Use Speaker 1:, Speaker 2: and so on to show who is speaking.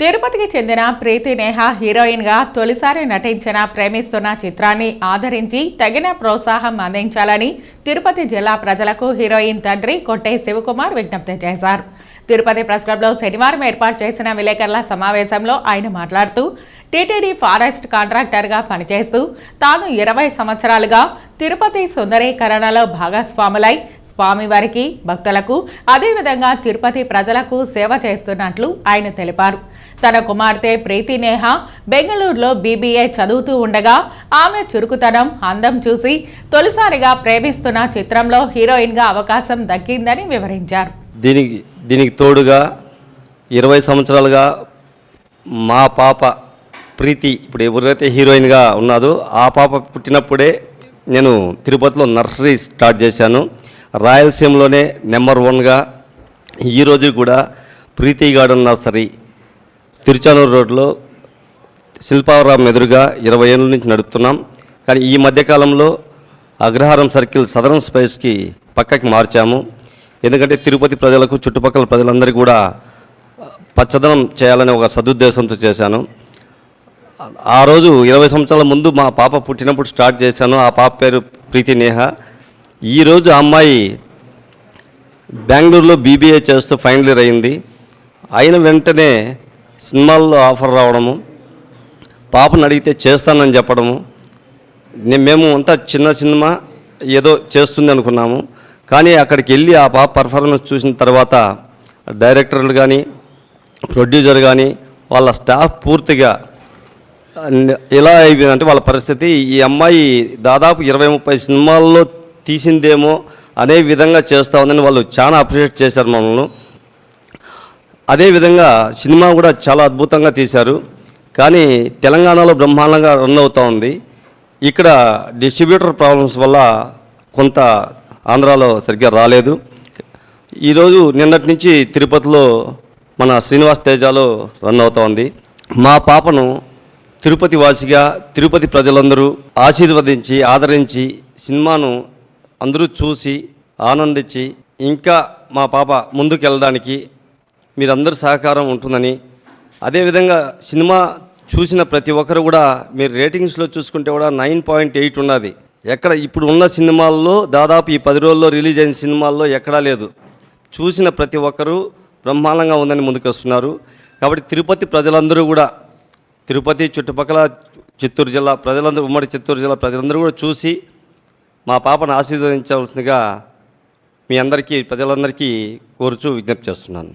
Speaker 1: తిరుపతికి చెందిన ప్రీతి నేహ హీరోయిన్గా తొలిసారి నటించిన ప్రేమిస్తున్న చిత్రాన్ని ఆదరించి తగిన ప్రోత్సాహం అందించాలని తిరుపతి జిల్లా ప్రజలకు హీరోయిన్ తండ్రి కొట్టే శివకుమార్ విజ్ఞప్తి చేశారు. తిరుపతి ప్రెస్ క్లబ్లో శనివారం ఏర్పాటు చేసిన విలేకరుల సమావేశంలో ఆయన మాట్లాడుతూ టీటీడీ ఫారెస్ట్ కాంట్రాక్టర్గా పనిచేస్తూ తాను ఇరవై సంవత్సరాలుగా తిరుపతి సుందరీకరణలో భాగస్వాములై స్వామివారికి భక్తులకు అదేవిధంగా తిరుపతి ప్రజలకు సేవ చేస్తున్నట్లు ఆయన తెలిపారు. తన కుమార్తె ప్రీతి నేహ బెంగళూరులో బీబీఏ చదువుతూ ఉండగా ఆమె చురుకుతనం అందం చూసి తొలిసారిగా ప్రేమిస్తున్న చిత్రంలో హీరోయిన్గా అవకాశం దక్కిందని వివరించారు.
Speaker 2: దీనికి దీనికి తోడుగా ఇరవై సంవత్సరాలుగా మా పాప ప్రీతి ఇప్పుడు ఎవరైతే హీరోయిన్గా ఉన్నదో ఆ పాప పుట్టినప్పుడే నేను తిరుపతిలో నర్సరీ స్టార్ట్ చేశాను. రాయలసీమలోనే నెంబర్ వన్గా ఈరోజు కూడా ప్రీతి గార్డెన్ నర్సరీ తిరుచానూరు రోడ్లో శిల్పారాం ఎదురుగా ఇరవై ఏళ్ళ నుంచి నడుపుతున్నాం. కానీ ఈ మధ్యకాలంలో అగ్రహారం సర్కిల్ సదరన్ స్పేస్కి పక్కకి మార్చాము. ఎందుకంటే తిరుపతి ప్రజలకు చుట్టుపక్కల ప్రజలందరికీ కూడా పచ్చదనం చేయాలనే ఒక సదుద్దేశంతో చేశాను. ఆ రోజు ఇరవై సంవత్సరాల ముందు మా పాప పుట్టినప్పుడు స్టార్ట్ చేశాను. ఆ పాప పేరు ప్రీతి నేహ. ఈరోజు ఆ అమ్మాయి బెంగళూరులో బీబీఏ చేస్తూ ఫైనల్ ఇయర్ అయింది. అయిన వెంటనే సినిమాల్లో ఆఫర్ రావడము పాపను అడిగితే చేస్తానని చెప్పడము మేము అంతా చిన్న సినిమా ఏదో చేస్తుంది అనుకున్నాము. కానీ అక్కడికి వెళ్ళి ఆ పాప పర్ఫార్మెన్స్ చూసిన తర్వాత డైరెక్టర్లు కానీ ప్రొడ్యూసర్ కానీ వాళ్ళ స్టాఫ్ పూర్తిగా ఎలా అయిపోయిందంటే వాళ్ళ పరిస్థితి ఈ అమ్మాయి దాదాపు ఇరవై ముప్పై సినిమాల్లో తీసిందేమో అనే విధంగా చేస్తూ ఉందని వాళ్ళు చాలా అప్రిషియేట్ చేశారు మమ్మల్ని. అదేవిధంగా సినిమా కూడా చాలా అద్భుతంగా తీశారు. కానీ తెలంగాణలో బ్రహ్మాండంగా రన్ అవుతూ ఉంది. ఇక్కడ డిస్ట్రిబ్యూటర్ ప్రాబ్లమ్స్ వల్ల కొంత ఆంధ్రాలో సరిగ్గా రాలేదు. ఈరోజు నిన్నటి నుంచి తిరుపతిలో మన శ్రీనివాస్ తేజాలో రన్ అవుతూ ఉంది. మా పాపను తిరుపతి వాసిగా తిరుపతి ప్రజలందరూ ఆశీర్వదించి ఆదరించి సినిమాను అందరూ చూసి ఆనందించి ఇంకా మా పాప ముందుకు వెళ్ళడానికి మీరందరి సహకారం ఉంటుందని. అదేవిధంగా సినిమా చూసిన ప్రతి ఒక్కరు కూడా మీరు రేటింగ్స్లో చూసుకుంటే కూడా నైన్ పాయింట్ ఎయిట్ ఉన్నది. ఎక్కడ ఇప్పుడు ఉన్న సినిమాల్లో దాదాపు ఈ పది రోజుల్లో రిలీజ్ అయిన సినిమాల్లో ఎక్కడా లేదు. చూసిన ప్రతి ఒక్కరూ బ్రహ్మాండంగా ఉందని ముందుకు వస్తున్నారు కాబట్టి తిరుపతి ప్రజలందరూ కూడా తిరుపతి చుట్టుపక్కల చిత్తూరు జిల్లా ప్రజలందరూ ఉమ్మడి చిత్తూరు జిల్లా ప్రజలందరూ కూడా చూసి మా పాపను ఆశీర్వదించవలసిందిగా మీ అందరికీ ప్రజలందరికీ కోరుచూ విజ్ఞప్తి చేస్తున్నాను.